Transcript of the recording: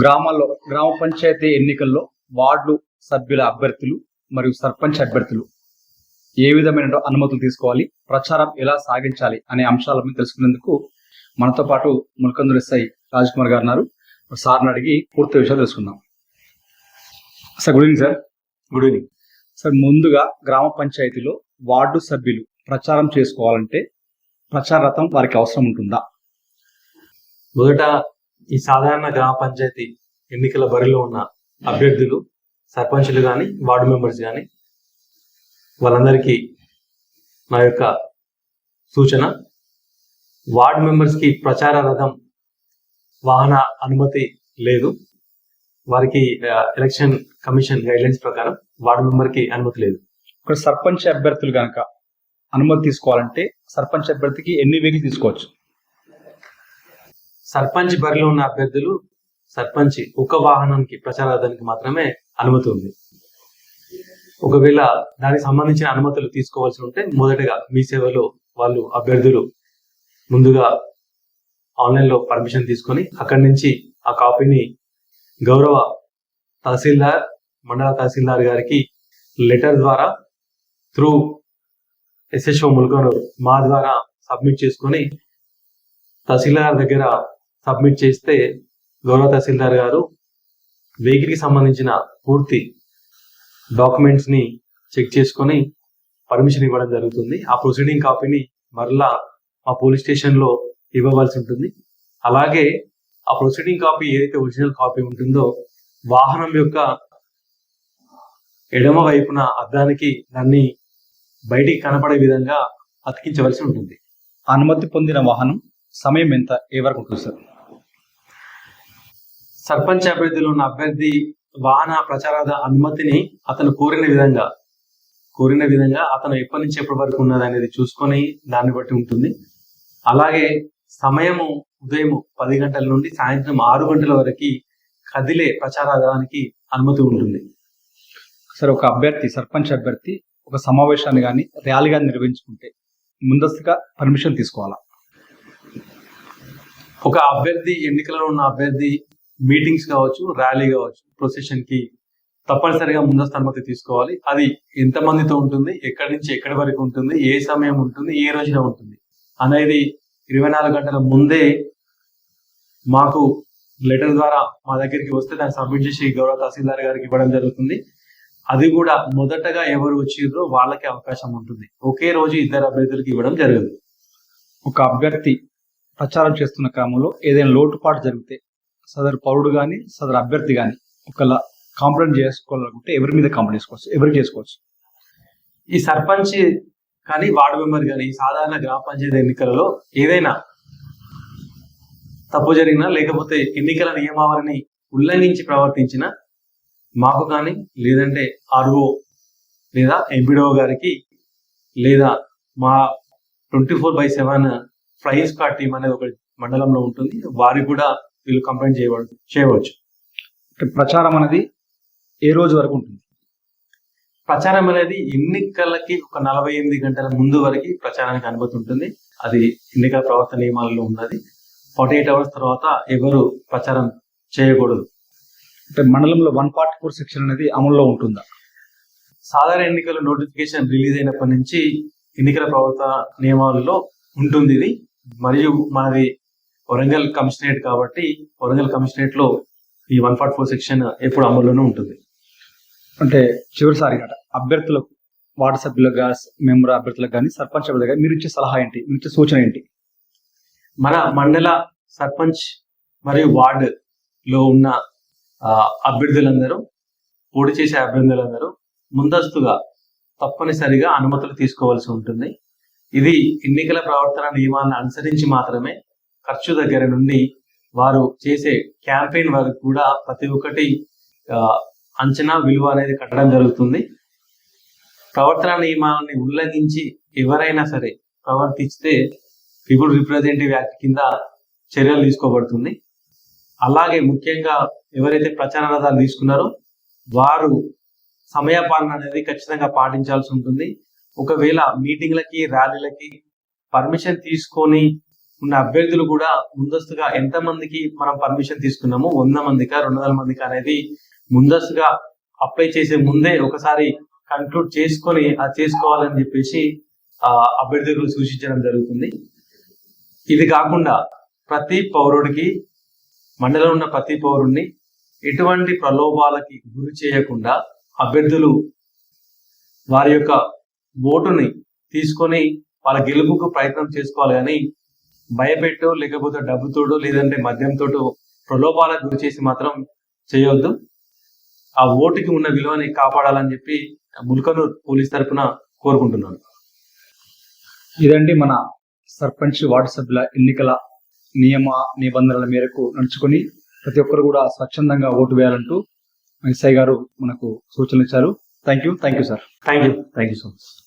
గ్రామాల్లో గ్రామ పంచాయతీ ఎన్నికల్లో వార్డు సభ్యుల అభ్యర్థులు మరియు సర్పంచ్ అభ్యర్థులు ఏ విధమైన అనుమతులు తీసుకోవాలి ప్రచారం ఎలా సాగించాలి అనే అంశాల మీద తెలుసుకునేందుకు మనతో పాటు ములకందూరు ఎస్ఐ రాజ్ కుమార్ గారు ఉన్నారు. సార్ని అడిగి పూర్తి విషయాలు తెలుసుకుందాం. Sir good evening sir. Good evening. Sir ముందుగా గ్రామ పంచాయతీలో వార్డు సభ్యులు ప్రచారం చేసుకోవాలంటే ప్రచార రథం వారికి అవసరం ఉంటుందా? మొదట ఈ సాధారణ గ్రామ పంచాయతీ ఎన్నికల బరిలో ఉన్న అభ్యర్థులు సర్పంచులు కానీ వార్డు మెంబర్స్ కానీ వాళ్ళందరికీ నా యొక్క సూచన. వార్డు మెంబర్స్కి ప్రచార రథం వాహన అనుమతి లేదు. వారికి ఎలక్షన్ కమిషన్ గైడ్లైన్స్ ప్రకారం వార్డు మెంబర్కి అనుమతి లేదు. ఇక్కడ సర్పంచ్ అభ్యర్థులు కనుక అనుమతి తీసుకోవాలంటే సర్పంచ్ అభ్యర్థికి ఎన్ని వెహికల్ తీసుకోవచ్చు? సర్పంచ్ బరిలో ఉన్న అభ్యర్థులు సర్పంచ్ ఒక వాహనానికి ప్రచారార్థానికి మాత్రమే అనుమతి ఉంది. ఒకవేళ దానికి సంబంధించిన అనుమతులు తీసుకోవాల్సి ఉంటే మొదటగా మీ సేవలో వాళ్ళు అభ్యర్థులు ముందుగా ఆన్లైన్లో పర్మిషన్ తీసుకొని అక్కడి నుంచి ఆ కాపీని గౌరవ తహసీల్దార్ మండల తహసీల్దార్ గారికి లెటర్ ద్వారా త్రూ ఎస్ఎస్ఓ ముల్కనూరు మా ద్వారా సబ్మిట్ చేసుకొని తహసీల్దార్ దగ్గర సబ్మిట్ చేస్తే గౌరవ తహసీల్దార్ గారు వెహికల్కి సంబంధించిన పూర్తి డాక్యుమెంట్స్ని చెక్ చేసుకొని పర్మిషన్ ఇవ్వడం జరుగుతుంది. ఆ ప్రొసీడింగ్ కాపీని మరలా మా పోలీస్ స్టేషన్లో ఇవ్వవలసి ఉంటుంది. అలాగే ఆ ప్రొసీడింగ్ కాపీ ఏదైతే ఒరిజినల్ కాపీ ఉంటుందో వాహనం యొక్క ఎడమ వైపున అద్దానికి దాన్ని బయటికి కనపడే విధంగా అతికించవలసి ఉంటుంది. అనుమతి పొందిన వాహనం సమయం ఎంత? ఏ వరకు ఉంటుంది సార్? సర్పంచ్ అభ్యర్థిలో ఉన్న అభ్యర్థి వాహన ప్రచారాల అనుమతిని అతను కోరిన విధంగా కోరిన విధంగా అతను ఎప్పటి నుంచి ఎప్పటి వరకు ఉన్నది అనేది చూసుకొని దాన్ని బట్టి ఉంటుంది. అలాగే సమయము ఉదయం పది గంటల నుండి సాయంత్రం ఆరు గంటల వరకు కదిలే ప్రచారానికి అనుమతి ఉంటుంది. సార్ ఒక అభ్యర్థి సర్పంచ్ అభ్యర్థి ఒక సమావేశాన్ని కానీ ర్యాలీ కానీ నిర్వహించుకుంటే ముందస్తుగా పర్మిషన్ తీసుకోవాలా? ఒక అభ్యర్థి ఎన్నికలలో ఉన్న అభ్యర్థి మీటింగ్స్ కావచ్చు ర్యాలీ కావచ్చు ప్రొసెషన్కి తప్పనిసరిగా ముందస్తు అనుమతి తీసుకోవాలి. అది ఎంత మందితో ఉంటుంది ఎక్కడి నుంచి ఎక్కడి వరకు ఉంటుంది ఏ సమయం ఉంటుంది ఏ రోజున ఉంటుంది అనేది ఇరవై నాలుగు గంటల ముందే మాకు లెటర్ ద్వారా మా దగ్గరికి వస్తే దాన్ని సబ్మిట్ చేసి గౌరవ తహసీల్దార్ గారికి ఇవ్వడం జరుగుతుంది. అది కూడా మొదటగా ఎవరు వచ్చిర్రో వాళ్ళకి అవకాశం ఉంటుంది. ఒకే రోజు ఇద్దరు అభ్యర్థులకు ఇవ్వడం జరగదు. ఒక అభ్యర్థి ప్రచారం చేస్తున్న క్రమంలో ఏదైనా లోటుపాటు జరిగితే సదరు పౌరుడు కానీ సదరు అభ్యర్థి కానీ ఒకలా కాంప్లైంట్ చేసుకోవాలనుకుంటే ఎవరి మీద కంప్లైంట్ చేసుకోవచ్చు? ఎవరికి చేసుకోవచ్చు? ఈ సర్పంచ్ కానీ వార్డు మెంబర్ కానీ సాధారణ గ్రామ పంచాయతీ ఎన్నికలలో ఏదైనా తప్పు జరిగినా లేకపోతే ఎన్నికల నియమావళిని ఉల్లంఘించి ప్రవర్తించిన మాకు కానీ లేదంటే ఆర్ఓ లేదా ఎంపీడో గారికి లేదా మా twenty four by seven flying squad team అనేది ఒక మండలంలో ఉంటుంది. వారికి కూడా వీళ్ళు కంప్లైంట్ చేయవచ్చు. చేయవచ్చు ప్రచారం అనేది ఏ రోజు వరకు ఉంటుంది? ప్రచారం అనేది ఎన్నికలకి ఒక నలభై ఎనిమిది గంటల ముందు వరకు ప్రచారానికి అనుమతి ఉంటుంది. అది ఎన్నికల ప్రవర్తన నియమాలలో ఉన్నది. ఫార్టీ ఎయిట్ అవర్స్ తర్వాత ఎవరు ప్రచారం చేయకూడదు. అంటే మండలంలో వన్ ఫార్టీ ఫోర్ సెక్షన్ అనేది అమల్లో ఉంటుందా? సాధారణ ఎన్నికల నోటిఫికేషన్ రిలీజ్ అయినప్పటి నుంచి ఎన్నికల ప్రవర్తన నియమాలలో ఉంటుంది ఇది. మరియు మనది వరంగల్ కమిషనరేట్ కాబట్టి వరంగల్ కమిషనరేట్లో ఈ వన్ ఫార్టీ ఫోర్ సెక్షన్ ఎప్పుడు అమల్లోనే ఉంటుంది. అంటే చివరిసారి అట అభ్యర్థులకు వార్డు సభ్యులకు కానీ మెంబర్ అభ్యర్థులకు కానీ సర్పంచ్ అభ్యర్థులకు కానీ మీరు ఇచ్చే సలహా ఏంటి? మీరు ఇచ్చే సూచన ఏంటి? మన మండల సర్పంచ్ మరియు వార్డు లో ఉన్న అభ్యర్థులందరూ పోటీ చేసే అభ్యర్థులందరూ ముందస్తుగా తప్పనిసరిగా అనుమతులు తీసుకోవాల్సి ఉంటుంది. ఇది ఎన్నికల ప్రవర్తన నియమాలను అనుసరించి మాత్రమే ఖర్చు దగ్గర నుండి వారు చేసే క్యాంపెయిన్ వరకు కూడా ప్రతి ఒక్కటి అంచనా విలువ అనేది కట్టడం జరుగుతుంది. ప్రవర్తన నియమాలని ఉల్లంఘించి ఎవరైనా సరే ప్రవర్తిస్తే పీపుల్ రిప్రజెంటేటివ్ యాక్ట్ కింద చర్యలు తీసుకోబడుతుంది. అలాగే ముఖ్యంగా ఎవరైతే ప్రచార రథాలు తీసుకున్నారో వారు సమయపాలన అనేది ఖచ్చితంగా పాటించాల్సి ఉంటుంది. ఒకవేళ మీటింగ్లకి ర్యాలీలకి పర్మిషన్ తీసుకొని ఉన్న అభ్యర్థులు కూడా ముందస్తుగా ఎంత మందికి మనం పర్మిషన్ తీసుకున్నాము వంద మందికా రెండు వందల మందికి అనేది ముందస్తుగా అప్లై చేసే ముందే ఒకసారి కన్క్లూడ్ చేసుకొని అది చేసుకోవాలని చెప్పేసి ఆ అభ్యర్థులు సూచించడం జరుగుతుంది. ఇది కాకుండా ప్రతి పౌరుడికి మండలం ఉన్న ప్రతి పౌరుడిని ఎటువంటి ప్రలోభాలకి గురి చేయకుండా అభ్యర్థులు వారి యొక్క ఓటుని తీసుకొని వాళ్ళ గెలుపుకు ప్రయత్నం చేసుకోవాలి కానీ భయపెట్టో లేకపోతే డబ్బుతోడో లేదంటే మద్యంతోటో ప్రలోభాలకు గురి చేసి మాత్రం చేయవద్దు ఆ ఓటుకి ఉన్న విలువని కాపాడాలని చెప్పి ముల్కనూర్ పోలీస్ తరపున కోరుకుంటున్నాను. ఇదండి మన సర్పంచ్ వార్డు సభ్యుల ఎన్నికల నియమ నిబంధనల మేరకు నడుచుకొని ప్రతి ఒక్కరు కూడా స్వచ్ఛందంగా ఓటు వేయాలంటూ ఎస్ఐ గారు మనకు సూచనలు ఇచ్చారు thank you thank you sir thank you thank you so much